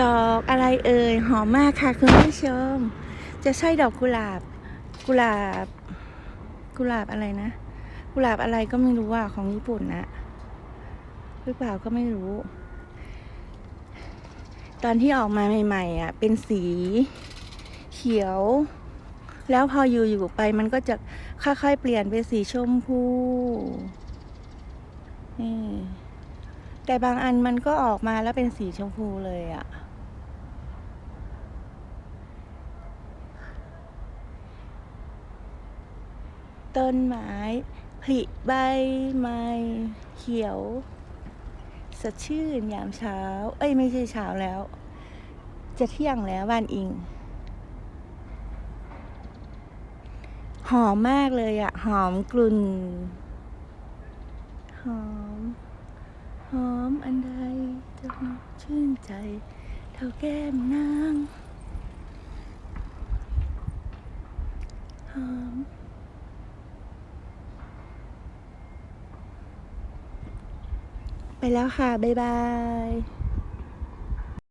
ดอกอะไรเอ่ยหอมมากค่ะคุณผู้ชม จะใช่ดอกกุหลาบ กุหลาบ กุหลาบอะไรนะ กุหลาบอะไรก็ไม่รู้อะของญี่ปุ่นนะหรือเปล่าก็ไม่รู้ ตอนที่ออกมาใหม่ๆอะเป็นสีเขียว แล้วพออยู่ๆไปมันก็จะค่อยๆเปลี่ยนเป็นสีชมพูนี่ แต่บางอันมันก็ออกมาแล้วเป็นสีชมพูเลยอะ่ะ ต้นไม้ผลิใบไม้เขียว สดชื่นยามเช้า เอ้ยไม่ใช่เช้าแล้ว จะเที่ยงแล้วบ้านอิง หอมมากเลยอะหอมกลุ่น หอม ห อันใดจะชื่นใจ เท่าแก้มนางหอมไปแล้วค่ะ บ๊ายบาย